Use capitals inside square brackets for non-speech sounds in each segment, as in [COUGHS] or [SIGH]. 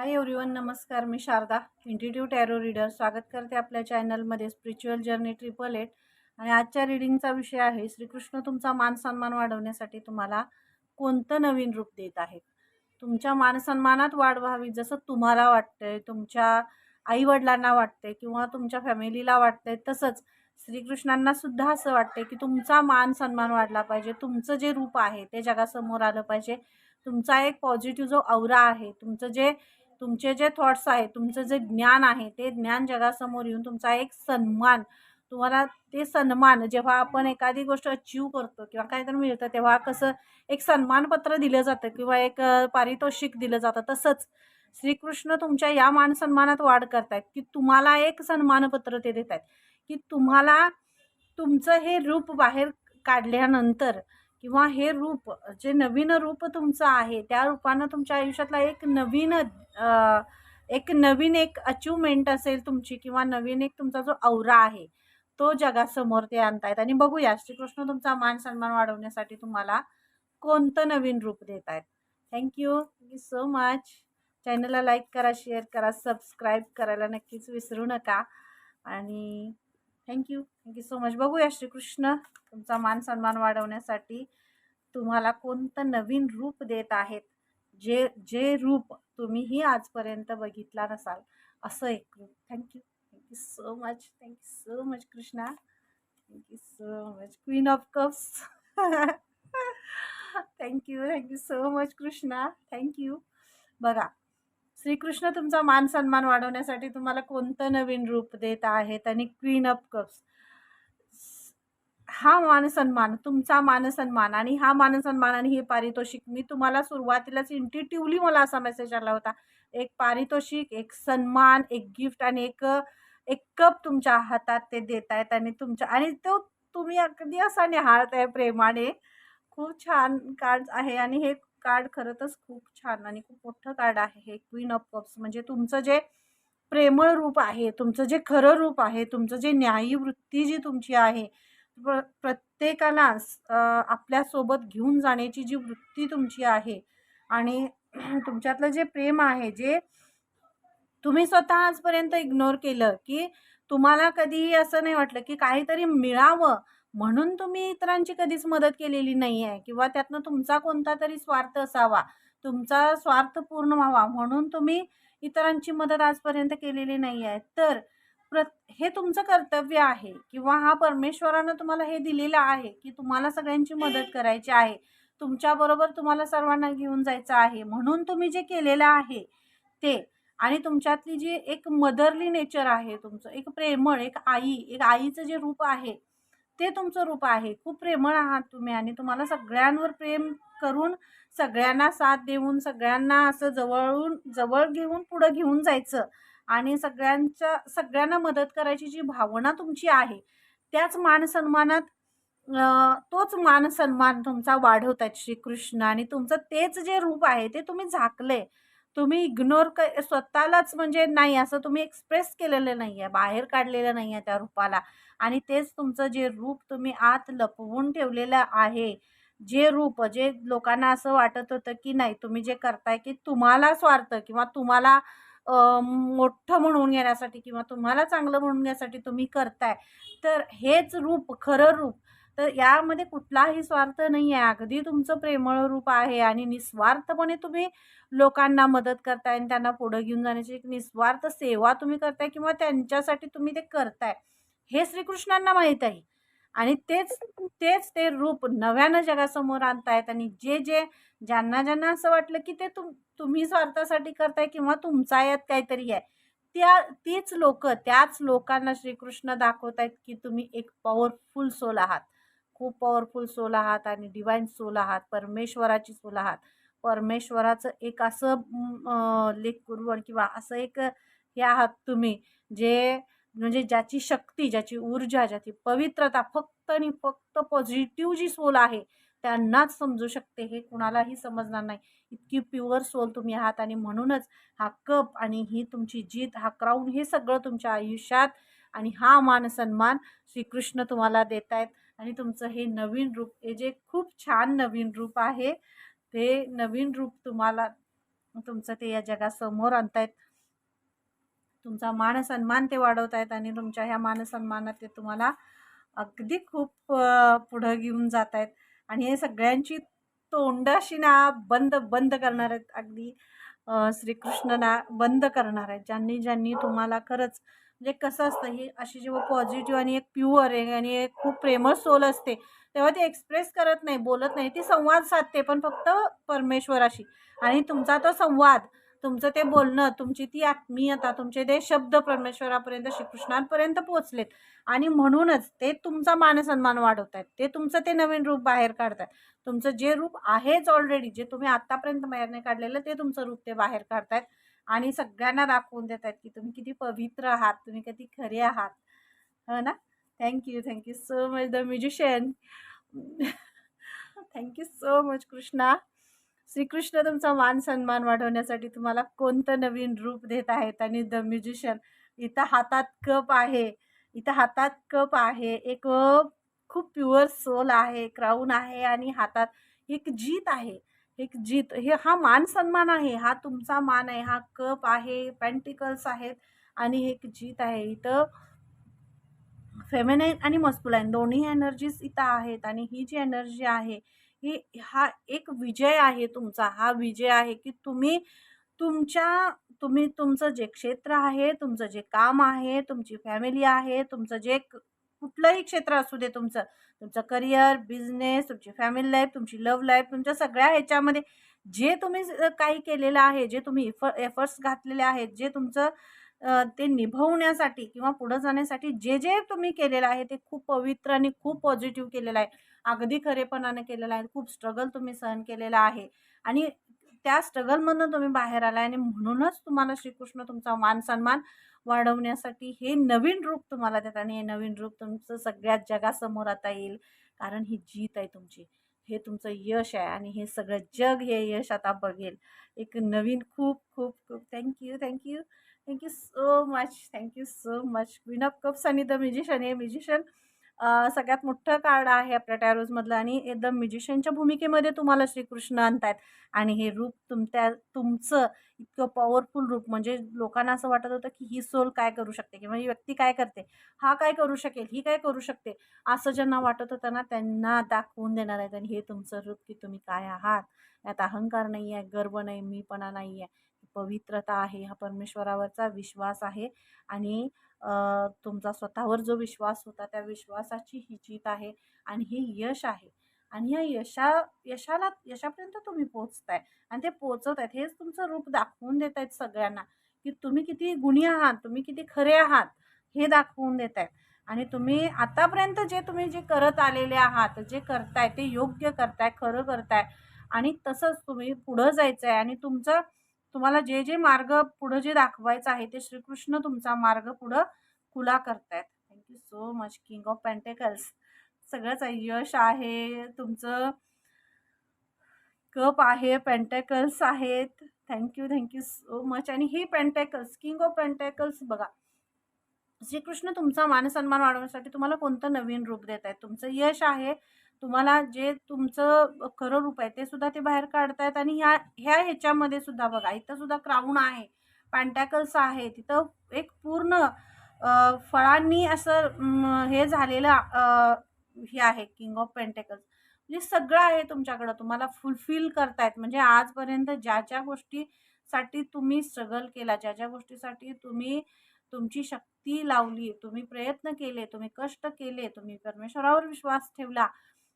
हाय everyone नमस्कार. मी Sharada institute tarot reader स्वागत करते आपल्या चॅनलमध्ये स्पिरिच्युअल जर्नी ट्रिपल एट आणि आजच्या रिडिंगचा विषय आहे श्रीकृष्ण तुमचा मान सन्मान वाढवण्यासाठी तुम्हाला कोणतं नवीन रूप देत आहेत? तुमच्या मानसन्मानात वाढ व्हावी जसं तुम्हाला वाटतंय तुमच्या आईवडिलांना वाटतंय किंवा तुमच्या फॅमिलीला वाटतंय तसंच श्रीकृष्णांना सुद्धा असं वाटतंय की तुमचा मान सन्मान वाढला पाहिजे. तुमचं जे रूप आहे ते जगासमोर आलं पाहिजे. तुमचा एक पॉझिटिव्ह जो औरा आहे तुमचं जे तुमचे जे थॉट्स आहे तुमचं जे ज्ञान आहे ते ज्ञान जगासमोर येऊन तुमचा एक सन्मान तुम्हाला ते सन्मान जेव्हा आपण एखादी गोष्ट अचीव करतो किंवा काहीतरी मिळतं तेव्हा कसं एक सन्मानपत्र दिलं जातं किंवा एक पारितोषिक दिलं जातं. तसंच श्रीकृष्ण तुमच्या या मानसन्मानात वाढ करतायत की तुम्हाला एक सन्मानपत्र ते देत आहेत की तुम्हाला तुमचं हे रूप बाहेर काढल्यानंतर किंवा हे रूप जे नवीन रूप तुमचं आहे त्या रूपानं तुमच्या आयुष्यातला एक नवीन एक नवीन एक अचिव्हमेंट असेल तुमची किंवा नवीन एक तुमचा जो औरा आहे तो जगासमोर ते आणतायत. आणि बघूया श्रीकृष्ण तुमचा मान सन्मान वाढवण्यासाठी तुम्हाला कोणतं नवीन रूप देत आहेत thank you thank you so much चॅनलला लाईक करा शेअर करा सबस्क्राईब करायला नक्कीच विसरू नका. आणि थँक्यू थँक्यू सो मच बघूया श्रीकृष्ण तुमचा मान सन्मान वाढवण्यासाठी तुम्हाला कोणतं नवीन रूप देत आहेत? जे जे रूप तुम्हीही आजपर्यंत बघितला नसाल. असं एक रूप. Thank you thank you so much thank you so much Krishna. Thank you so much queen of cups thank you thank you so much Krishna. Thank you बघा श्रीकृष्ण तुमचा मान सन्मान वाढवण्यासाठी तुम्हाला कोणतं नवीन रूप देत आहेत आणि क्वीन अप कप्स हा मानसन्मान तुमचा मानसन्मान आणि हा मानसन्मान आणि हे पारितोषिक मी तुम्हाला सुरुवातीलाच इंटिटिव्हली मला असा मेसेज आला होता. एक पारितोषिक एक सन्मान एक गिफ्ट आणि एक एक कप तुमच्या हातात ते देत आहेत आणि तुमच्या आणि तो तुम्ही अगदी असा निहाळत आहे प्रेमाने. खूप छान कार्ड आहे आणि हे कार्ड खरंच खूप छान आणि खूप मोठं कार्ड आहे हे क्वीन ऑफ कप्स. म्हणजे तुमचं जे प्रेमळ रूप आहे तुमचं जे खरं रूप आहे तुमचं जे न्यायी वृत्ती जी तुमची आहे प्र प्रत्येकाला आपल्यासोबत घेऊन जाण्याची जी वृत्ती तुमची आहे आणि [CLEARS THROAT] तुमच्यातलं जे प्रेम आहे जे तुम्ही स्वतः आजपर्यंत इग्नोर केलं की तुम्हाला कधीही असं नाही वाटलं की काहीतरी मिळावं म्हणून तुम्ही इतरांची कधीच मदत केलेली नाही आहे किंवा त्यातनं तुमचा कोणता तरी स्वार्थ असावा तुमचा स्वार्थ पूर्ण व्हावा म्हणून तुम्ही इतरांची मदत आजपर्यंत केलेली नाही आहे तर प्र हे तुमचं कर्तव्य आहे किंवा हा परमेश्वरानं तुम्हाला हे दिलेलं आहे की तुम्हाला सगळ्यांची मदत करायची आहे तुमच्याबरोबर तुम्हाला सर्वांना घेऊन जायचं आहे म्हणून तुम्ही जे केलेलं आहे ते आणि तुमच्यातली जी एक मदरली नेचर आहे तुमचं एक प्रेमळ एक आई एक आईचं जे रूप आहे ते तुमचं रूप आहे. खूप प्रेमळ आहात तुम्ही आणि तुम्हाला सगळ्यांवर प्रेम करून सगळ्यांना साथ देऊन सगळ्यांना असं जवळून जवळ घेऊन पुढं घेऊन जायचं आणि सगळ्यांच्या सगळ्यांना मदत करायची जी भावना तुमची आहे त्याच मानसन्मानात तोच मानसन्मान तुमचा वाढवतात श्रीकृष्ण आणि तुमचं तेच जे रूप आहे ते तुम्ही झाकले तुम्ही इग्नोर क स्वतःलाच म्हणजे नाही असं तुम्ही एक्सप्रेस केलेलं नाही आहे बाहेर काढलेलं नाही आहे त्या रूपाला. आणि तेच तुमचं जे रूप तुम्ही आत लपवून ठेवलेलं आहे जे रूप जे लोकांना असं वाटत होतं की नाही तुम्ही जे करताय की तुम्हाला स्वार्थ किंवा तुम्हाला मोठं म्हणून घेण्यासाठी किंवा तुम्हाला चांगलं म्हणून घेण्यासाठी तुम्ही करताय तर हेच रूप खरं रूप. तर यामध्ये कुठलाही स्वार्थ नाही आहे अगदी तुमचं प्रेमळ रूप आहे आणि निस्वार्थपणे तुम्ही लोकांना मदत करताय आणि त्यांना पुढं घेऊन जाण्याची एक निस्वार्थ सेवा तुम्ही करताय किंवा त्यांच्यासाठी तुम्ही ते करताय हे श्रीकृष्णांना माहीत आहे. आणि तेच तेच ते रूप नव्यानं जगासमोर आणतायत आणि जे जे ज्यांना ज्यांना असं वाटलं की ते तुम तुम्ही स्वार्थासाठी करताय किंवा तुमचा यात काहीतरी आहे त्या तीच लोक त्याच लोकांना श्रीकृष्ण दाखवत आहेत की तुम्ही एक पॉवरफुल सोल आहात. खूप पॉवरफुल सोल आहात आणि डिवाईन सोल आहात परमेश्वराची सोल आहात. परमेश्वराचं एक असं लेख कुरवण किंवा असं एक हे आहात तुम्ही जे म्हणजे ज्याची शक्ती ज्याची ऊर्जा ज्याची पवित्रता फक्त आणि फक्त पॉझिटिव्ह जी सोल आहे त्यांनाच समजू शकते हे कुणालाही समजणार नाही. इतकी प्युअर सोल तुम्ही आहात आणि म्हणूनच हा कप आणि ही तुमची जीत हा क्राऊन हे सगळं तुमच्या आयुष्यात आणि हा मान सन्मान श्रीकृष्ण तुम्हाला देत आहेत आणि तुमचं हे नवीन रूप हे जे खूप छान नवीन रूप आहे ते नवीन रूप तुम्हाला तुमचं ते या जगासमोर आणतायत. तुमचा मान सन्मान ते वाढवत आहेत आणि तुमच्या ह्या मान सन्मानात ते तुम्हाला अगदी खूप पुढं घेऊन जात आहेत आणि हे सगळ्यांची तोंडाशी ना बंद बंद करणार आहेत. अगदी श्रीकृष्ण ना बंद करणार आहेत. ज्यांनी ज्यांनी तुम्हाला खरंच म्हणजे कसं असतं ही अशी जेव्हा पॉझिटिव्ह आणि एक प्युअर आहे आणि एक खूप प्रेमळ सोल असते तेव्हा ती एक्सप्रेस करत नाही बोलत नाही. ती संवाद साधते पण फक्त परमेश्वराशी. आणि तुमचा तो संवाद तुमचं ते बोलणं तुमची ती आत्मीयता तुमचे ते शब्द परमेश्वरापर्यंत श्रीकृष्णांपर्यंत पोचलेत आणि म्हणूनच ते तुमचा मानसन्मान वाढवत आहेत. ते तुमचं ते नवीन रूप बाहेर काढतात तुमचं जे रूप आहेच ऑलरेडी जे तुम्ही आत्तापर्यंत बाहेर नाही काढलेलं ते तुमचं रूप ते बाहेर काढतायत आणि सगळ्यांना दाखवून देत आहेत की तुम्ही किती पवित्र आहात तुम्ही किती खरे आहात. हो ना? Thank you thank you so much the musician thank you so much Krishna Shri Krishna तुमचा मान सन्मान वाढवण्यासाठी तुम्हाला कोणतं नवीन रूप देत आहेत? आणि द म्युझिशियन इथं हातात कप आहे. इथं हातात कप आहे. एक खूप प्युअर सोल आहे क्राऊन आहे आणि हातात एक जीत आहे. एक जीत हे हा मान सन्मान आहे हा तुमचा मान आहे हा कप आहे पेंटिकल्स आहेत आणि एक जीत आहे. इथं फेमिनाईन आणि मस्कुलाईन दोन्ही एनर्जीज इथं आहेत आणि ही जी एनर्जी आहे ही हा एक विजय आहे तुमचा हा विजय आहे की तुम्ही तुमच्या तुम्ही तुमचं जे क्षेत्र आहे तुमचं जे काम आहे तुमची फॅमिली आहे तुमचं जे कुठलंही क्षेत्र असू दे तुमचं. तुमचं करिअर बिझनेस तुमची फॅमिली लाईफ तुमची लव्ह लाईफ तुमच्या सगळ्या ह्याच्यामध्ये जे तुम्ही काही केलेलं आहे जे तुम्ही इफ एफर्ट्स घातलेले आहेत जे तुमचं ते निभवण्यासाठी किंवा पुढं जाण्यासाठी जे जे तुम्ही केलेलं आहे ते खूप पवित्र आणि खूप पॉझिटिव्ह केलेलं आहे. अगदी खरेपणाने केलेलं आहे. खूप स्ट्रगल तुम्ही सहन केलेला आहे. आणि त्या स्ट्रगलमधून तुम्ही बाहेर आला आणि म्हणूनच तुम्हाला श्रीकृष्ण तुमचा मान सन्मान वाढवण्यासाठी हे नवीन रूप तुम्हाला देतात आणि हे नवीन रूप तुमचं सगळ्यात जगासमोर आता येईल. कारण ही जीत आहे तुमची. हे तुमचं यश आहे आणि हे सगळं जग हे यश आता बघेल. एक नवीन खूप खूप खूप thank you thank you thank you so much thank you so much queen cups आणि द म्युझिशियन हे म्युझिशियन सगळ्यात मोठं कार्ड आहे आपल्या टॅरोजमधलं आणि द म्युझिशियनच्या भूमिकेमध्ये तुम्हाला श्रीकृष्ण आणतायत. आणि हे रूप तुमच्या तुमचं इतकं पॉवरफुल रूप म्हणजे लोकांना असं वाटत होतं की ही सोल काय करू शकते किंवा ही व्यक्ती काय करते? हा काय करू शकेल? ही काय करू शकते? असं ज्यांना वाटत होतं ना त्यांना दाखवून देणार आहेत. आणि हे तुमचं रूप की तुम्ही काय आहात? यात अहंकार नाही आहे गर्व नाही मीपणा नाही आहे पवित्रता आहे हा परमेश्वरावरचा विश्वास आहे आणि तुमचा स्वतःवर जो विश्वास होता त्या विश्वासाची ही जीत आहे आणि हे यश आहे. आणि या यशा यशाला यशापर्यंत तुम्ही पोचताय आणि ते पोचवत आहेत हेच तुमचं रूप दाखवून देत आहेत सगळ्यांना की तुम्ही किती गुणी आहात तुम्ही किती खरे आहात हे दाखवून देत आहेत आणि तुम्ही आतापर्यंत जे तुम्ही जे करत आलेले आहात जे करताय ते योग्य करताय खरं करताय आणि तसंच तुम्ही पुढं जायचं आहे आणि तुमचं तुम्हाला जे जे मार्ग पुढं जे दाखवायचं आहे ते श्रीकृष्ण तुमचा मार्ग पुढं खुला करतायत. Thank you so much king of pentacles सगळंच आहे यश आहे तुमचं कप आहे पेंटेकल्स आहेत. थँक्यू थँक्यू सो मच आणि हे पेंटेकल्स किंग ऑफ पेंटेकल्स बघा. श्रीकृष्ण तुमचा मानसन्मान वाढवण्यासाठी तुम्हाला कोणतं नवीन रूप देत आहे तुमचं यश आहे तुम्हाला जे तुमचं खरं रूप आहे ते सुद्धा ते बाहेर काढतायत आणि ह्या ह्या ह्याच्यामध्ये सुद्धा बघा इथं सुद्धा क्राऊन आहे पॅन्टॅकल्स आहे तिथं एक पूर्ण फळांनी असं हे झालेलं हे आहे किंग ऑफ पेंटेकल्स म्हणजे सगळं आहे तुमच्याकडं तुम्हाला फुलफिल करतायत. म्हणजे आजपर्यंत ज्या ज्या गोष्टीसाठी तुम्ही स्ट्रगल केला ज्या ज्या गोष्टीसाठी तुम्ही तुमची शक्ती लावली तुम्ही प्रयत्न केले तुम्ही कष्ट केले तुम्ही परमेश्वरावर विश्वास ठेवला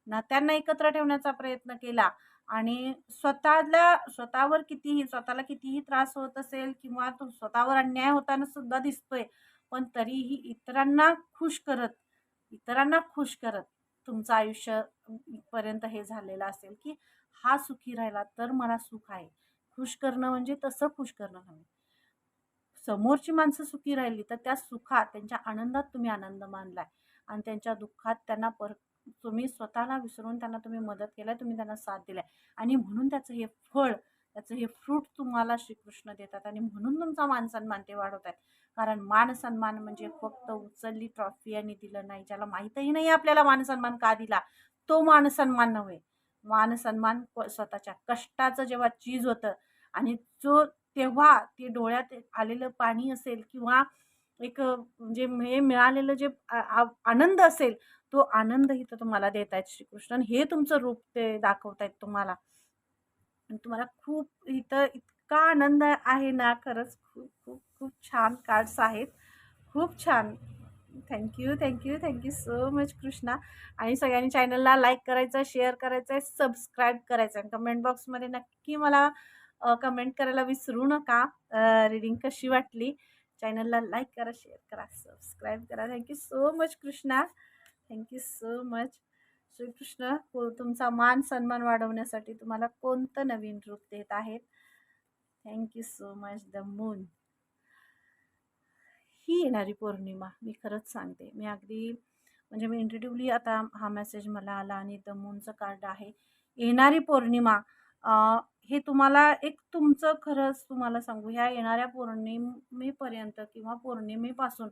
ना त्यांना एकत्र ठेवण्याचा प्रयत्न केला आणि स्वतःला स्वतःवर कितीही स्वतःला कितीही त्रास होत असेल किंवा तो स्वतःवर अन्याय होताना सुद्धा दिसतोय पण तरीही इतरांना खुश करत इतरांना खुश करत तुमचं आयुष्य पर्यंत हे झालेलं असेल की हा सुखी राहिला तर मला सुख आहे. खुश करणं म्हणजे तसं खुश करणं नव्हे. समोरची माणसं सुखी राहिली तर त्या सुखात त्यांच्या आनंदात तुम्ही आनंद मानलाय आणि त्यांच्या दुःखात त्यांना पर तुम्ही स्वतःला विसरून त्यांना तुम्ही मदत केलाय तुम्ही त्यांना साथ दिलाय. आणि म्हणून त्याचं हे फळ त्याचं हे फ्रूट तुम्हाला श्रीकृष्ण देतात आणि म्हणून तुमचा मान सन्मान ते वाढवत आहेत. कारण मान सन्मान म्हणजे फक्त उचलली ट्रॉफी आणि दिलं नाही ज्याला माहीतही नाही आपल्याला मान सन्मान का दिला? तो मान सन्मान नव्हे. मान सन्मान प- स्वतःच्या कष्टाचं जेव्हा चीज होतं आणि जो तेव्हा ते डोळ्यात आलेलं पाणी असेल किंवा एक म्हणजे हे मिळालेलं जे आ आनंद असेल तो आनंद इथं तुम्हाला देत आहेत श्रीकृष्ण हे तुमचं रूप ते दाखवत आहेत तुम्हाला. आणि तुम्हाला खूप इथं इतका आनंद आहे ना खरंच खूप खूप खूप छान कार्ड्स आहेत. खूप छान. Thank you thank you thank you so much Krishna. आणि सगळ्यांनी चॅनलला लाईक करायचं शेअर करायचं आहे सबस्क्राईब करायचं आहे कमेंट बॉक्समध्ये नक्की मला कमेंट करायला विसरू नका. रीडिंग कशी वाटली? चॅनलला लाईक करा शेअर करा सबस्क्राईब करा. Thank you so much Krishna. Thank you so much Shri Krishna को तुमचा मान सन्मान वाढवण्यासाठी तुम्हाला कोणतं नवीन रूप देत आहेत? Thank you so much the moon ही येणारी पौर्णिमा मी खरंच सांगते. मी अगदी म्हणजे मी इंट्रोड्यूवली आता हा मेसेज मला आला आणि द मूनचं कार्ड आहे. येणारी पौर्णिमा हे तुम्हाला एक तुमचं खरंच तुम्हाला सांगू ह्या येणाऱ्या पौर्णिमेपर्यंत किंवा पौर्णिमेपासून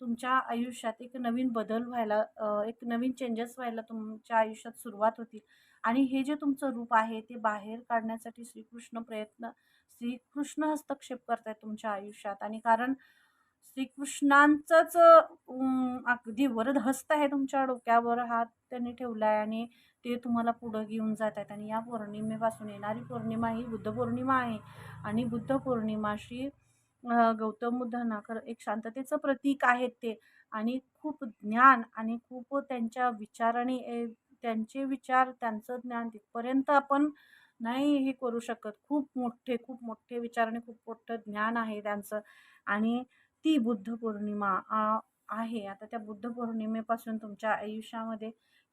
तुमच्या आयुष्यात एक नवीन बदल व्हायला एक नवीन चेंजेस व्हायला तुमच्या आयुष्यात सुरुवात होती आणि हे जे तुमचं रूप आहे ते बाहेर काढण्यासाठी श्रीकृष्ण प्रयत्न श्रीकृष्ण हस्तक्षेप करत आहेत तुमच्या आयुष्यात. आणि कारण श्रीकृष्णांचंच अगदी वरद हस्त आहे तुमच्या डोक्यावर हात त्यांनी ठेवला आहे आणि ते तुम्हाला पुढं घेऊन जात आहेत आणि या पौर्णिमेपासून येणारी पौर्णिमा ही बुद्ध पौर्णिमा आहे. आणि बुद्ध पौर्णिमा श्री गौतम बुद्धांना खरं एक शांततेचं प्रतीक आहेत ते. आणि खूप ज्ञान आणि खूप त्यांच्या विचाराने त्यांचे विचार त्यांचं ज्ञान तिथपर्यंत आपण नाही हे करू शकत. खूप मोठे खूप मोठे विचार आणि खूप मोठं ज्ञान आहे त्यांचं. आणि ती बुद्ध पौर्णिमा आहे. आता त्या बुद्ध पौर्णिमेपासून तुमच्या आयुष्यामध्ये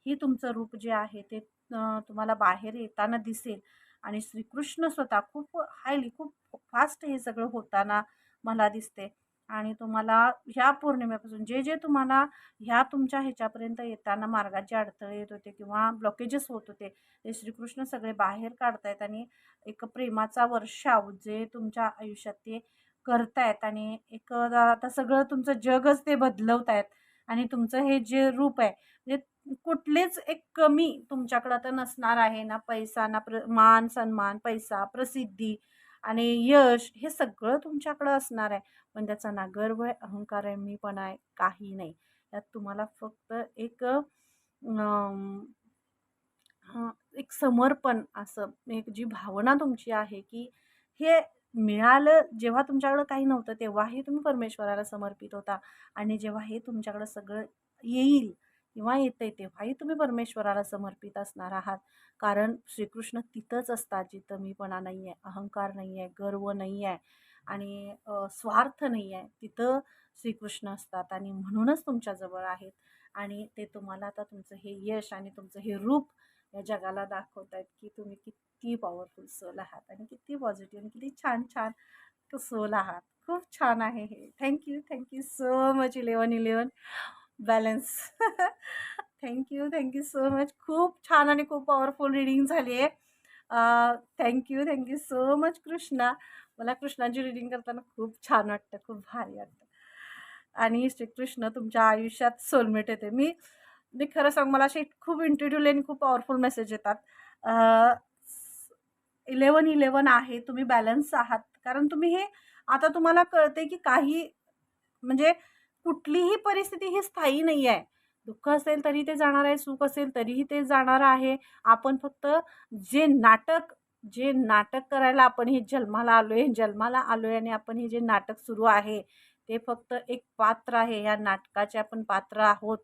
ही तुमचं रूप जे आहे ते तुम्हाला बाहेर येताना दिसेल. आणि श्रीकृष्ण स्वतः खूप हायली खूप फास्ट हे सगळं होताना मला दिसते. आणि तुम्हाला ह्या पौर्णिमेपासून जे जे तुम्हाला ह्या तुमच्या ह्याच्यापर्यंत येताना मार्गाचे अडथळे येत होते किंवा ब्लॉकेजेस होत होते ते श्रीकृष्ण सगळे बाहेर काढतायत आणि एक प्रेमाचा वर्षाव जे तुमच्या आयुष्यात ते करतायत आणि एक आता सगळं तुमचं जगच ते बदलवत आहेत आणि तुमचं हे जे रूप आहे म्हणजे कुठलेच एक कमी तुमच्याकडं आता नसणार आहे ना पैसा ना प्र मान सन्मान पैसा प्रसिद्धी आणि यश हे सगळं तुमच्याकडं असणार आहे. पण त्याचा ना गर्व आहे अहंकार आहे मी पण आहे काही नाही. त्यात तुम्हाला फक्त एक एक समर्पण असं एक जी भावना तुमची आहे की हे मिळालं जेव्हा तुमच्याकडं काही नव्हतं तेव्हाही तुम्ही परमेश्वराला समर्पित होता. आणि जेव्हा हे तुमच्याकडं सगळं येईल किंवा येतं तेव्हाही तुम्ही परमेश्वराला समर्पित असणार आहात. कारण श्रीकृष्ण तिथंच असतात जिथं मीपणा नाही आहे अहंकार नाही आहे गर्व नाही आहे आणि स्वार्थ नाही आहे तिथं श्रीकृष्ण असतात आणि म्हणूनच तुमच्याजवळ आहेत. आणि ते तुम्हाला आता तुमचं हे यश आणि तुमचं हे रूप या जगाला दाखवत आहेत की तुम्ही किती पॉवरफुल सोल आहात आणि किती पॉझिटिव्ह आणि किती छान छान सोल आहात. खूप छान आहे हे. Thank you thank you so much eleven eleven balance thank you thank you so much खूप छान आणि खूप पॉवरफुल रिडिंग झाली आहे. Thank you thank you so much Krishna. मला कृष्णाची रिडिंग करताना खूप छान वाटतं खूप भारी वाटतं. आणि श्रीकृष्ण तुमच्या आयुष्यात सोलमेट येते. मी मी खरं सांग मला असे खूप इंट्रोड्यूल आणि खूप पॉवरफुल मेसेज येतात. इलेवन इलेवन आहे तुम्ही बॅलन्स आहात. कारण तुम्ही हे आता तुम्हाला कळते की काही म्हणजे कुठलीही परिस्थिती ही स्थायी नाही आहे दुःख असेल तरी ते जाणार आहे सुख असेल तरीही ते जाणार आहे. आपण फक्त जे नाटक जे नाटक करायला आपण हे जन्माला आलो आहे जन्माला आलो आहे आणि आपण हे जे नाटक सुरू आहे ते फक्त एक पात्र आहे. या नाटकाचे आपण पात्र आहोत.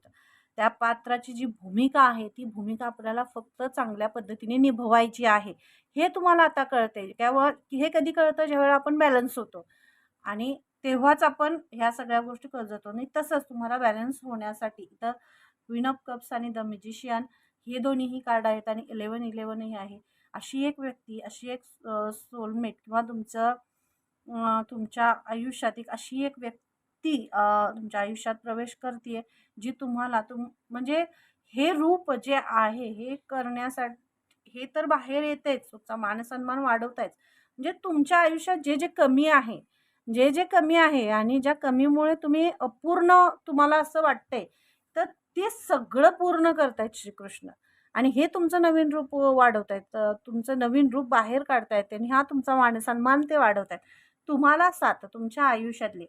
त्या पात्राची जी भूमिका आहे ती भूमिका आपल्याला फक्त चांगल्या पद्धतीने निभवायची आहे. हे तुम्हाला आता कळते तेव्हा हे कधी कळतं? ज्यावेळेला आपण बॅलन्स होतो. आणि तेव्हाच आपण ह्या सगळ्या गोष्टी करत जातो. आणि तसंच तुम्हाला बॅलन्स होण्यासाठी इथं क्वीन ऑफ कप्स आणि द म्युझिशियन हे दोन्हीही कार्ड आहेत आणि इलेवन इलेवनही आहे. अशी एक व्यक्ती अशी एक सोलमेट किंवा तुमचं तुमच्या आयुष्यात एक अशी एक व्यक्ती तुमच्या आयुष्यात प्रवेश करते जी तुम्हाला तुम म्हणजे हे रूप जे आहे हे करण्यासाठी हे तर बाहेर येतेच. तुमचा मानसन्मान वाढवतायच म्हणजे तुमच्या आयुष्यात जे जे कमी आहे जे जे कमी आहे आणि ज्या कमीमुळे तुम्ही अपूर्ण तुम्हाला असं वाटतंय तर ते सगळं पूर्ण करतायत श्रीकृष्ण. आणि हे तुमचं नवीन रूप वाढवत आहेत तुमचं नवीन रूप बाहेर काढतायत आणि हा तुमचा मान सन्मान ते वाढवत आहेत तुम्हाला साथ तुमच्या आयुष्यातली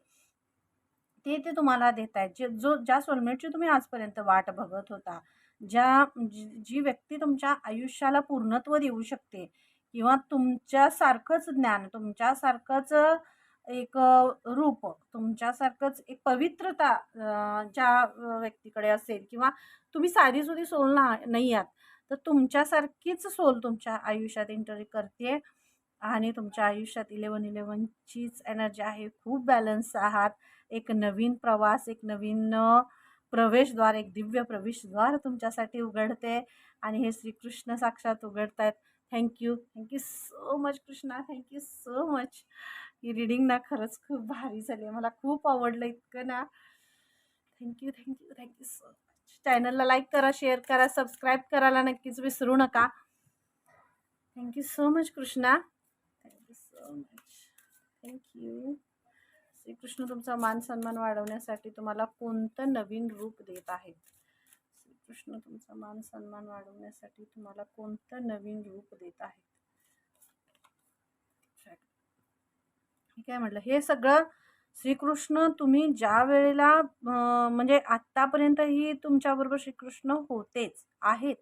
ते ते तुम्हाला देत आहेत जे जो ज्या सोलमेटची तुम्ही आजपर्यंत वाट बघत होता ज्या जी व्यक्ती तुमच्या आयुष्याला पूर्णत्व देऊ शकते किंवा तुमच्यासारखंच ज्ञान तुमच्यासारखंच एक रूप तुमच्यासारखंच एक पवित्रता ज्या व्यक्तीकडे असेल किंवा तुम्ही साधीसुधी सोल ना नाही आहात तर तुमच्यासारखीच सोल तुमच्या आयुष्यात एंटर करते आणि तुमच्या आयुष्यात इलेवन इलेवनचीच एनर्जी आहे. खूप बॅलन्स आहात. एक नवीन प्रवास एक नवीन प्रवेशद्वार एक दिव्य प्रवेशद्वार तुमच्यासाठी उघडते आणि हे श्रीकृष्ण साक्षात उघडत आहेत thank you thank you so much Krishna thank you so much he reading ना खरंच खूप भारी झाली आहे. मला खूप आवडलं इतकं ना. Thank you thank you thank you so much चॅनलला लाईक करा शेअर करा सबस्क्राईब करायला नक्कीच विसरू नका. Thank you so much Krishna thank you so much thank you Shri Krishna तुमचा मान सन्मान वाढवण्यासाठी तुम्हाला कोणतं नवीन रूप देत आहेत? श्रीकृष्ण तुमचा मान सन्मान वाढवण्यासाठी तुम्हाला कोणतं नवीन रूप देत आहेत? ठीक आहे म्हटलं हे सगळं श्रीकृष्ण तुम्ही ज्या वेळेला म्हणजे आत्तापर्यंतही तुमच्याबरोबर श्रीकृष्ण होतेच आहेत.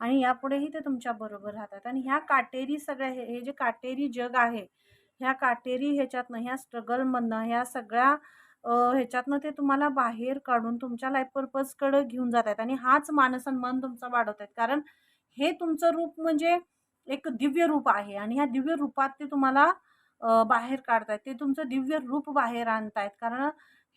आणि यापुढेही ते तुमच्याबरोबर राहतात. आणि ह्या काटेरी सगळ्या हे हे जे काटेरी जग आहे ह्या काटेरी ह्याच्यातनं ह्या स्ट्रगलमधनं ह्या सगळ्या ह्याच्यातनं ते तुम्हाला बाहेर काढून तुमच्या लाईफ पर्पजकडं घेऊन जात आहेत. आणि हाच मानसन्मान तुमचा वाढवत आहेत. कारण हे तुमचं रूप म्हणजे एक दिव्य रूप आहे. आणि ह्या दिव्य रूपात ते तुम्हाला बाहेर काढतायत. ते तुमचं दिव्य रूप बाहेर आणतायत. कारण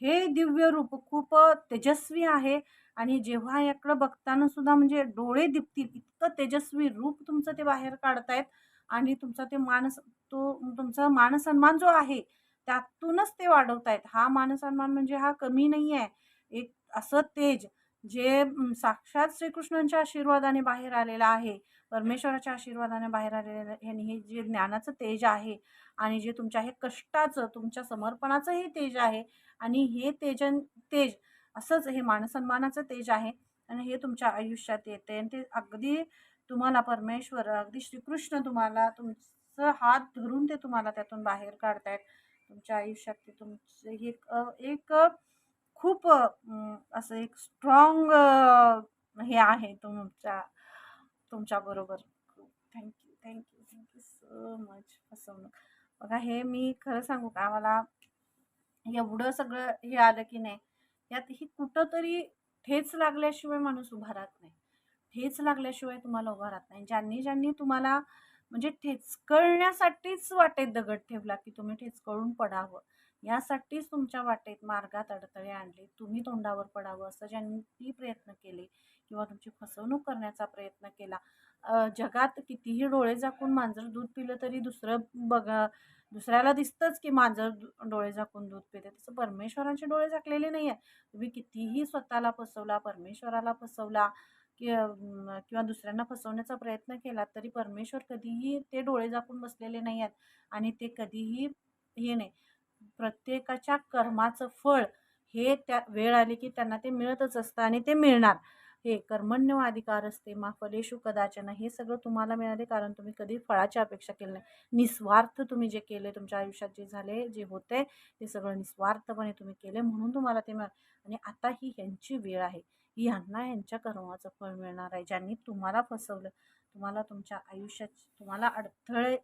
हे दिव्य रूप खूप तेजस्वी आहे आणि जेव्हा याकडं बघताना सुद्धा म्हणजे डोळे दिपतील इतकं तेजस्वी रूप तुमचं ते बाहेर काढतायत आणि तुमचा ते मानस तो तुमचा मानसन्मान जो आहे त्यातूनच ते वाढवतायत. हा मानसन्मान म्हणजे हा कमी नाही आहे एक असं तेज जे साक्षात श्रीकृष्णांच्या आशीर्वादाने बाहेर आलेलं आहे परमेश्वराच्या आशीर्वादाने बाहेर आलेलं आणि हे जे ज्ञानाचं तेज आहे आणि जे तुमच्या हे कष्टाचं तुमच्या समर्पणाचंही तेज आहे आणि हे तेजन तेज असंच हे मानसन्मानाचं तेज आहे आणि हे तुमच्या आयुष्यात येते आणि ते अगदी तुम्हाला परमेश्वर अगदी श्रीकृष्ण तुम्हाला तुमचं हात धरून ते तुम्हाला त्यातून बाहेर काढतायत. तुमच्या आयुष्यात ते तुमचं एक एक खूप असं एक स्ट्रॉंग हे आहे तुमच्या तुमच्याबरोबर thank you thank you thank you so much फसवणूक बघा हे मी खरं सांगू का? मला एवढं सगळं हे आलं की नाही यात ही कुठंतरी ठेच लागल्याशिवाय माणूस उभा राहत नाही. ठेच लागल्याशिवाय तुम्हाला उभा राहत नाही. ज्यांनी ज्यांनी तुम्हाला म्हणजे ठेचकळण्यासाठीच वाटेत दगड ठेवला की तुम्ही ठेचकळून पडावं. यासाठीच तुमच्या वाटेत मार्गात अडथळे आणले. तुम्ही तोंडावर पडावं असं ज्यांनी प्रयत्न केले किंवा तुमची फसवणूक करण्याचा प्रयत्न केला. जगात कितीही डोळे झाकून मांजर दूध पिलं तरी दुसरं बघा दुसऱ्याला दिसतंच की मांजर डोळे झाकून दूध पिते. तसं परमेश्वरांचे डोळे झाकलेले नाही आहे तुम्ही कितीही स्वतःला फसवला परमेश्वराला फसवला कि किंवा दुसऱ्यांना फसवण्याचा प्रयत्न केला तरी परमेश्वर कधीही ते डोळे झाकून बसलेले नाही आहेत आणि ते कधीही हे नाही. प्रत्येकाच्या कर्माचं फळ हे त्या वेळ आली की त्यांना ते मिळतच असतं आणि ते मिळणार. हे कर्मण्य अधिकार असते मा फलेशू कदाचन. हे सगळं तुम्हाला मिळाले कारण तुम्ही कधी फळाची अपेक्षा केली नाही. निस्वार्थ तुम्ही जे केले तुमच्या आयुष्यात जे झाले जे होते ते सगळं निस्वार्थपणे तुम्ही केले म्हणून तुम्हाला ते मिळाले. आणि आता ही ह्यांची वेळ आहे. यांना यांच्या कर्माचं फळ मिळणार आहे ज्यांनी तुम्हाला फसवलं. तुम्हाला तुमच्या आयुष्यात तुम्हाला अडथळे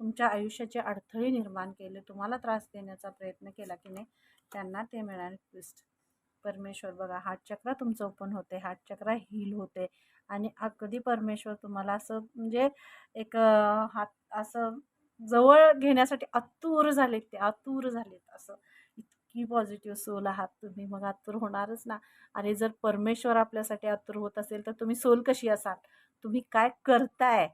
तुमच्या आयुष्याचे अडथळे निर्माण केले. तुम्हाला त्रास देण्याचा प्रयत्न केला की नाही त्यांना ते मिळाले ट्विस्ट परमेश्वर बघा हार्ट चक्र तुमचं ओपन होते. हार्ट चक्र हील होते. आणि अगदी परमेश्वर तुम्हाला असं म्हणजे एक हात असं जवळ घेण्यासाठी आतूर झालेत ते आतूर झालेत असं. इतकी पॉझिटिव्ह सोल आहात तुम्ही. मग आतूर होणारच ना. आणि जर परमेश्वर आपल्यासाठी आतुर होत असेल तर तुम्ही सोल कशी असाल? तुम्ही काय करताय?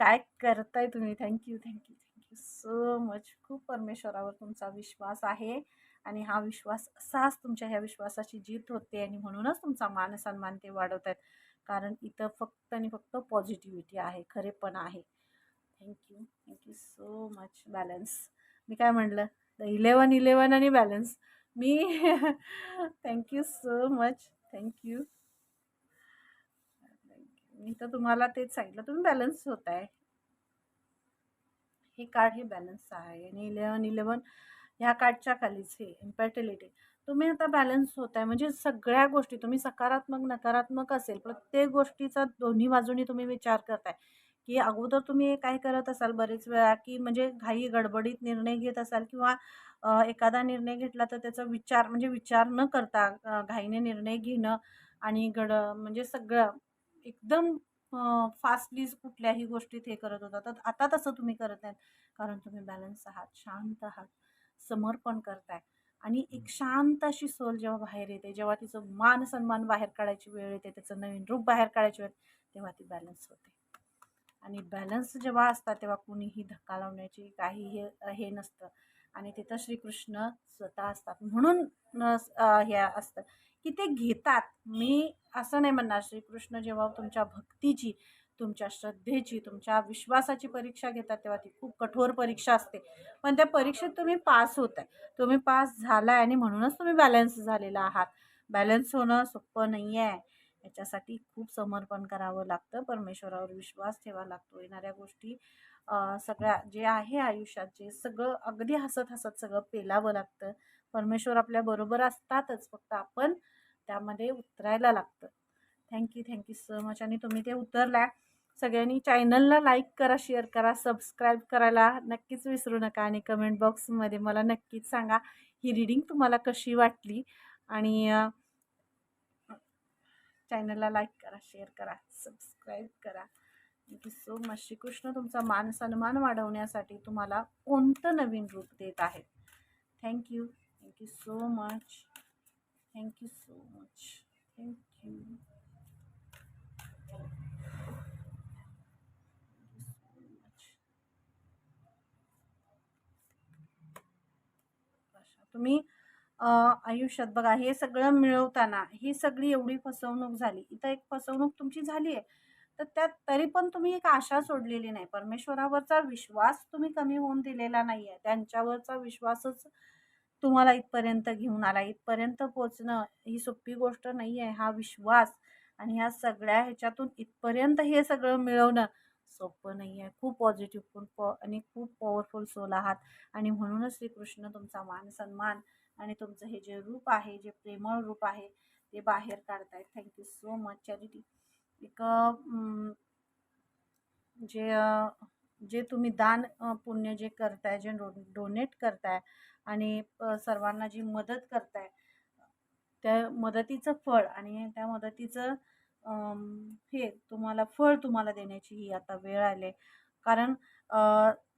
काय करताय तुम्ही? Thank you thank you thank you so much खूप परमेश्वरावर तुमचा विश्वास आहे आणि हा विश्वास असाच तुमच्या ह्या विश्वासाची जीत होते आणि म्हणूनच तुमचा मानसन्मान ते वाढवत आहेत कारण इथं फक्त आणि फक्त पॉझिटिव्हिटी आहे खरेपण आहे. Thank you thank you so much balance मी काय म्हटलं? द इलेवन इलेवन आणि balance me thank you so much thank you मी तर तुम्हाला तेच सांगितलं तुम्ही बॅलन्स होत आहे हे कार्ड हे बॅलन्स आहे आणि इलेवन इलेवन ह्या कार्डच्या खालीच हे इम्पॅटिलिटी तुम्ही आता बॅलन्स होत आहे म्हणजे सगळ्या गोष्टी तुम्ही सकारात्मक नकारात्मक असेल प्रत्येक गोष्टीचा दोन्ही बाजूनी तुम्ही विचार करताय. की अगोदर तुम्ही काय करत असाल बरेच वेळा की म्हणजे घाई गडबडीत निर्णय घेत असाल किंवा एखादा निर्णय घेतला तर त्याचा विचार म्हणजे विचार न करता घाईने निर्णय घेणं आणि गड म्हणजे सगळं एकदम फास्टली कुठल्याही गोष्टीत हे करत होता. तर आता तसं तुम्ही करत नाहीत कारण तुम्ही बॅलन्स आहात शांत आहात समर्पण करताय. आणि एक शांत अशी सोल जेव्हा बाहेर येते जेव्हा तिचं मान सन्मान बाहेर काढायची वेळ येते त्याचं नवीन रूप बाहेर काढायची वेळ तेव्हा ती बॅलन्स होते. आणि बॅलन्स जेव्हा असतात तेव्हा कुणीही धक्का लावण्याची काही हे हे नसतं. आणि तिथं श्रीकृष्ण स्वतः असतात. म्हणून हे असतं की ते घेतात. मी असं नाही म्हणणार श्रीकृष्ण जेव्हा तुमच्या भक्तीची तुमच्या श्रद्धेची तुमच्या विश्वासाची परीक्षा घेतात तेव्हा ती खूप कठोर परीक्षा असते. पण त्या परीक्षेत तुम्ही पास होत आहे तुम्ही पास झाला आहे आणि म्हणूनच तुम्ही बॅलन्स झालेला आहात. बॅलन्स होणं सोपं नाही आहे याच्यासाठी खूप समर्पण करावं लागतं. परमेश्वरावर विश्वास ठेवावा लागतो. येणाऱ्या गोष्टी सगळ्या जे आहे आयुष्यात जे सगळं अगदी हसत हसत सगळं पेलावं लागतं. परमेश्वर आपल्या बरोबर असतातच फक्त आपण त्यामध्ये उतरायला लागतं. थँक्यू थँक्यू सो मच आणि तुम्ही ते उतरल्या. सगळ्यांनी चॅनलला लाईक करा शेअर करा सबस्क्राईब करायला नक्कीच विसरू नका आणि कमेंट बॉक्समध्ये मला नक्कीच सांगा ही रीडिंग तुम्हाला कशी वाटली. आणि चॅनलला लाईक करा शेअर करा सबस्क्राईब करा. थँक्यू सो मच श्रीकृष्ण तुमचा मान सन्मान वाढवण्यासाठी तुम्हाला कोणतं नवीन रूप देत आहेत? Thank you thank you so much thank you so much thank you तुम्ही आयुष्यात बघा हे सगळं मिळवताना ही सगळी एवढी फसवणूक झाली. इथं एक फसवणूक तुमची झाली आहे तर त्यात तरी पण तुम्ही एक आशा सोडलेली नाही. परमेश्वरावरचा विश्वास तुम्ही कमी होऊन दिलेला नाही आहे त्यांच्यावरचा विश्वासच तुम्हाला इथपर्यंत घेऊन आला. इथपर्यंत पोचणं ही सोपी गोष्ट नाही आहे हा विश्वास आणि ह्या सगळ्या ह्याच्यातून इथपर्यंत हे सगळं मिळवणं सोपं नाही आहे खूप पॉझिटिव्ह खूप पॉ आणि खूप पॉवरफुल सोल आहात. आणि म्हणूनच श्रीकृष्ण तुमचा मान सन्मान आणि तुमचं हे जे रूप आहे जे प्रेमळ रूप आहे ते बाहेर काढतायत. Thank you so much charity एक जे जे तुम्ही दान पुण्य जे करताय जे डो डोनेट करताय आणि सर्वांना जी मदत करताय त्या मदतीचं फळ आणि त्या मदतीचं हे तुम्हाला फळ तुम्हाला देण्याची ही आता वेळ आली कारण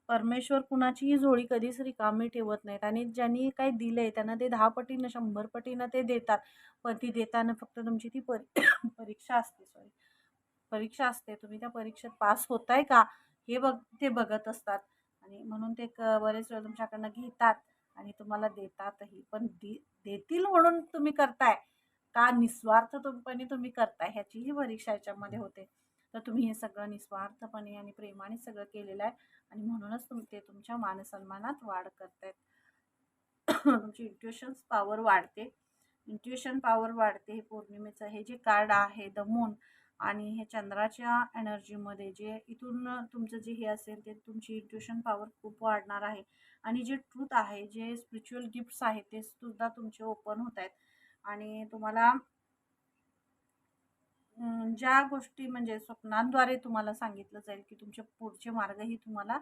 परमेश्वर कुणाचीही झोळी कधीच रिकामी ठेवत नाहीत आणि ज्यांनी काही दिलंय त्यांना ते दहा पटीनं शंभर पटीनं ते देतात. पण ती देताना फक्त तुमची ती परी [COUGHS] परीक्षा असते सॉरी परीक्षा असते तुम्ही त्या परीक्षेत पास होताय का? हे बघ ते बघत असतात. आणि म्हणून ते क बरेच वेळ तुमच्याकडनं घेतात आणि तुम्हाला देतातही. पण दे देतील म्हणून तुम्ही करताय? का निस्वार्थपणे तुम्ही करताय? ह्याचीही परीक्षा याच्यामध्ये होते. तर तुम्ही हे सगळं निस्वार्थपणे आणि प्रेमाने सगळं केलेलं आहे. आणि म्हणूनच तुम ते तुमच्या मानसन्मानात वाढ करतायत. [COUGHS] तुमची इंट्युशन्स पॉवर वाढते. इंट्युशन पॉवर वाढते. हे पौर्णिमेचं हे जे कार्ड आहे द मून आणि हे चंद्राच्या एनर्जीमध्ये जे इथून तुमचं जे हे असेल ते तुमची इंट्युशन पॉवर खूप वाढणार आहे. आणि जे ट्रूथ आहे जे स्पिरिच्युअल गिफ्ट्स आहेत ते सुद्धा तुमचे ओपन होत आहेत. आणि तुम्हाला ज्या गोष्टी म्हणजे स्वप्नांद्वारे तुम्हाला सांगितलं जाईल की तुमचे पुढचे मार्गही तुम्हाला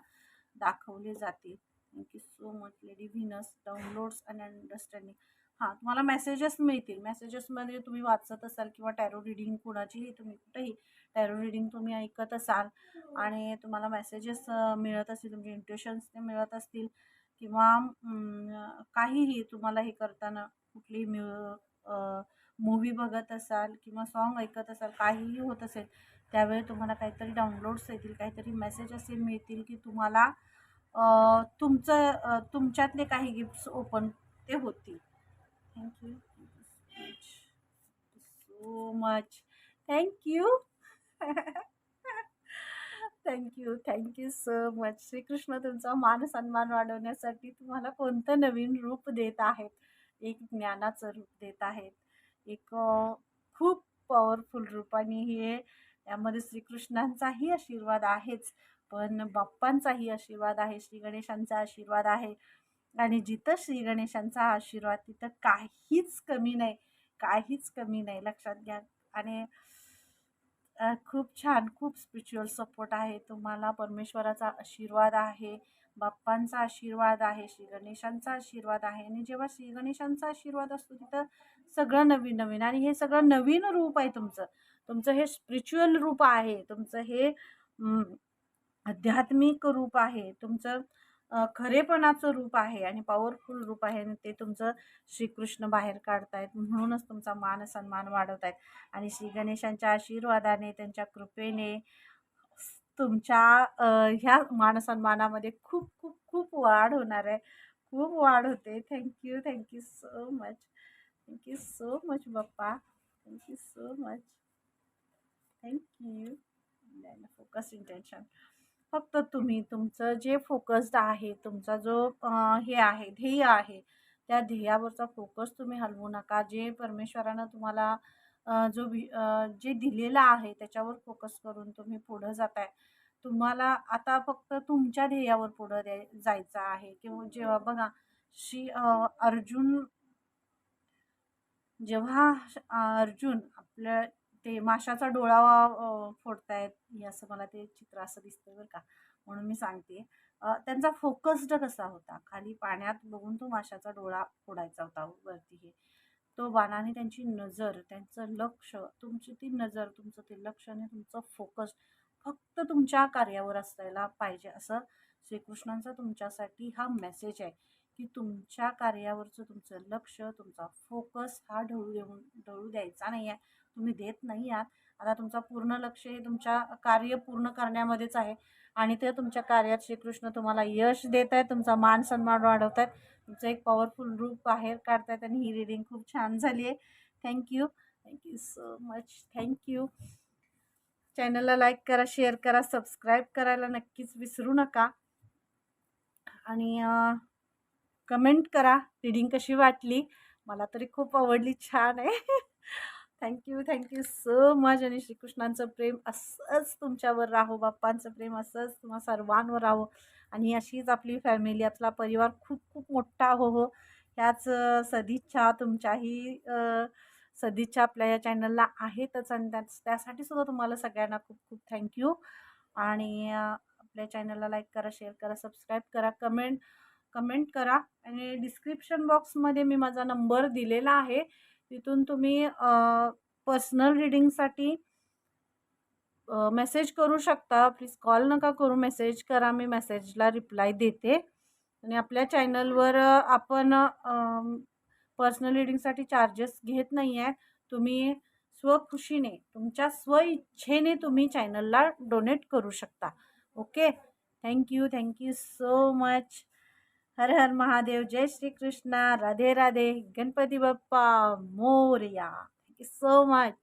दाखवले जातील. Thank you so much lady Venus downloads and understanding हां तुम्हाला मेसेजेस मिळतील. मेसेजेसमध्ये तुम्ही वाचत असाल किंवा टॅरो रिडिंग कुणाचीही तुम्ही कुठेही टॅरो रिडिंग तुम्ही ऐकत असाल आणि तुम्हाला मेसेजेस मिळत असतील तुमचे इंट्युशन्स ते मिळत असतील किंवा काहीही तुम्हाला हे करताना कुठलीही म्यु मूवी बघत असाल किंवा सॉन्ग ऐकत असाल काहीही होत असेल त्यावेळी तुम्हाला काहीतरी डाउनलोड्स येतील काहीतरी मेसेज असे मिळतील की तुम्हाला तुमचं तुमच्यातले काही गिफ्ट्स ओपन ते होतील. Thank you so much thank you thank you thank you so much Shri Krishna तुमचा मान सन्मान वाढवण्यासाठी तुम्हाला कोणतं नवीन रूप देत आहेत? एक ज्ञानाचं रूप देत आहेत. एक खूप पॉवरफुल रूप आणि हे यामध्ये श्रीकृष्णांचाही आशीर्वाद आहेच. पण बाप्पांचाही आशीर्वाद आहे श्री गणेशांचा आशीर्वाद आहे. आणि जिथं श्री गणेशांचा आशीर्वाद तिथं काहीच कमी नाही काहीच कमी नाही. लक्षात घ्या. आणि खूप छान खूप स्पिरिच्युअल सपोर्ट आहे. तुम्हाला परमेश्वराचा आशीर्वाद आहे बाप्पांचा आशीर्वाद आहे श्री गणेशांचा आशीर्वाद आहे. आणि जेव्हा श्री गणेशांचा आशीर्वाद असतो तिथं सगळं नवीन नवीन आणि हे सगळं नवीन रूप आहे तुमचं. तुमचं हे स्पिरिच्युअल रूप आहे. तुमचं हे आध्यात्मिक रूप आहे. तुमचं खरेपणाचं रूप आहे आणि पॉवरफुल रूप आहे आणि ते तुमचं श्रीकृष्ण बाहेर काढतायत. म्हणूनच तुमचा मान सन्मान वाढवत आहेत आणि श्री गणेशांच्या आशीर्वादाने त्यांच्या कृपेने तुमच्या ह्या मानसन्मानामध्ये खूप खूप खूप वाढ होणार आहे. खूप वाढ होते. Thank you thank you so much thank you so much Bappa. Thank you so much thank you focus intention फक्त तुम्ही तुमचं जे फोकस्ड आहे तुमचा जो हे आहे ध्येय आहे त्या ध्येयावरचा फोकस तुम्ही हलवू नका. जे परमेश्वरानं तुम्हाला जो जे दिलेलं आहे त्याच्यावर फोकस करून तुम्ही पुढं जाताय. तुम्हाला आता फक्त तुमच्या ध्येयावर पुढं द्याय जायचं आहे. किंवा जेव्हा बघा श्री अर्जुन जेव्हा अर्जुन आपल्या ते माशाचा डोळा फोडतायत हे असं मला ते चित्र असं दिसतंय बरं का म्हणून मी सांगते. त्यांचा फोकस्ड कसा होता? खाली पाण्यात बघून तो माशाचा डोळा फोडायचा होता वरती हे. तो बाणाने त्यांची नजर त्यांचं लक्ष तुमची ती नजर तुमचं ते लक्ष आणि तुमचं फोकस फक्त तुमच्या कार्यावर असायला पाहिजे असं श्रीकृष्णांचा तुमच्यासाठी हा मेसेज आहे की तुमच्या कार्यावरचं तुमचं लक्ष तुमचा फोकस हा ढळू देऊन ढळू द्यायचा नाही आहे तुम्ही देत नाही आहात. आता तुमचं पूर्ण लक्ष हे तुमच्या कार्य पूर्ण करण्यामध्येच आहे. आणि ते तुमच्या कार्यात श्रीकृष्ण तुम्हाला यश देत आहेत तुमचा मान सन्मान वाढवत आहेत. तुमचं एक पॉवरफुल रूप बाहेर काढतायत आणि ही रिडिंग खूप छान झाली आहे. Thank you thank you so much thank you चॅनलला लाईक करा शेअर करा सबस्क्राईब करायला नक्कीच विसरू नका. आणि कमेंट करा. रिडिंग कशी वाटली? मला तरी खूप आवडली. छान आहे. [LAUGHS] थँक्यू थँक्यू सो मच आणि श्रीकृष्णांचं प्रेम असंच तुमच्यावर राहो बाप्पांचं प्रेम असंच तुम्हा सर्वांवर राहो. आणि अशीच आपली फॅमिली आपला परिवार खूप खूप मोठा हो हो. ह्याच सदिच्छा तुमच्याही सदिच्छा आपल्या या चॅनलला आहेतच. आणि त्याच त्यासाठी सुद्धा तुम्हाला सगळ्यांना खूप खूप थँक्यू आणि आपल्या चॅनलला लाईक करा शेअर करा सबस्क्राईब करा कमेंट कमेंट करा. आणि डिस्क्रिप्शन बॉक्समध्ये मी माझा नंबर दिलेला आहे. तिथून तुम्ही पर्सनल रिडिंगसाठी मेसेज करू शकता. प्लीज कॉल नका करू मेसेज करा मी मेसेजला रिप्लाय देते. आणि आपल्या चॅनलवर आपण पर्सनल रिडिंगसाठी चार्जेस घेत नाही आहे तुम्ही स्वखुशीने तुमच्या स्वइच्छेने तुम्ही चॅनलला डोनेट करू शकता. Okay thank you thank you so much हर हर महादेव जय Shri Krishna Radhe Radhe Ganpati Bappa Morya. Thank you so much